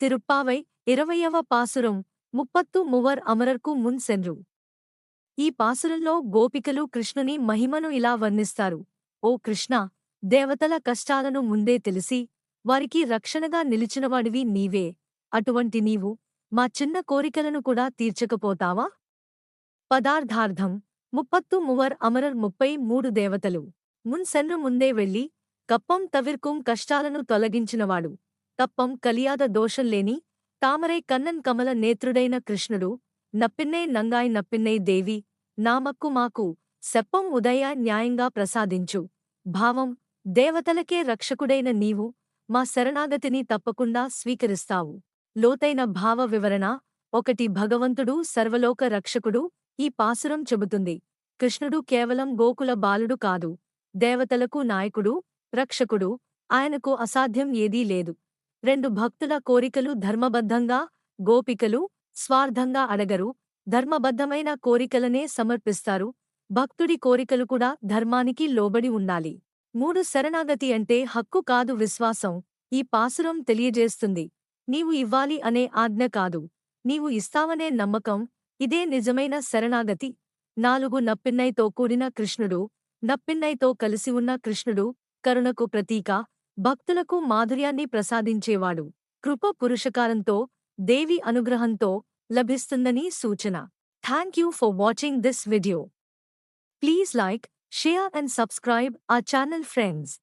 తిరుప్పావై ఇరవయవ పాసురం ముప్పత్తు మువర్ అమరర్కు మున్ సెన్రు ఈ పాసురంలో గోపికలు కృష్ణుని మహిమను ఇలా వర్ణిస్తారు. ఓ కృష్ణ దేవతల కష్టాలను ముందే తెలిసి వారికి రక్షణగా నిలిచినవాడివి నీవే. అటువంటి నీవు మా చిన్న కోరికలను కూడా తీర్చకపోతావా? పదార్థార్థం ముప్పత్తు మువర్ అమరర్ ముప్పై మూడు దేవతలు. మున్ సెన్రు ముందే వెళ్ళి కప్పం తవిర్కుం కష్టాలను తొలగించినవాడు. తప్పం కలియాద దోషంలేని తామరై కన్నన్ కమల నేత్రుడైన కృష్ణుడు నప్పిన్నై నంగాయ్ నప్పిన్నై దేవి నామక్కు మాకు సెప్పం ఉదయ న్యాయంగా ప్రసాదించు. భావం దేవతలకే రక్షకుడైన నీవు మా శరణాగతిని తప్పకుండా స్వీకరిస్తావు. లోతైన భావ వివరణ ఒకటి భగవంతుడు సర్వలోక రక్షకుడు ఈ పాసురం చెబుతుంది. కృష్ణుడు కేవలం గోకుల బాలుడు కాదు దేవతలకు నాయకుడు రక్షకుడు ఆయనకు అసాధ్యం ఏదీ లేదు. రెండు భక్తుల కోరికలు ధర్మబద్ధంగా గోపికలు స్వార్థంగా అడగరు ధర్మబద్ధమైన కోరికలనే సమర్పిస్తారు. భక్తుడి కోరికలు కూడా ధర్మానికి లోబడి ఉండాలి. మూడు శరణాగతి అంటే హక్కు కాదు విశ్వాసం. ఈ పాసురం తెలియజేస్తుంది. నీవు ఇవ్వాలి అనే ఆజ్ఞ కాదు. నీవు ఇస్తావనే నమ్మకం. ఇదే నిజమైన శరణాగతి. నాలుగు నప్పిన్నైతో కూడిన కృష్ణుడు. నప్పిన్నైతో కలిసి ఉన్న కృష్ణుడు కరుణకు ప్రతీక. భక్తులకు మాధుర్యాన్ని ప్రసాదించేవాడు. కృప పురుషకారంతో దేవి అనుగ్రహంతో లభిస్తుందని సూచన. Thank you for watching this video please like share and subscribe ఆ ఛానల్ ఫ్రెండ్స్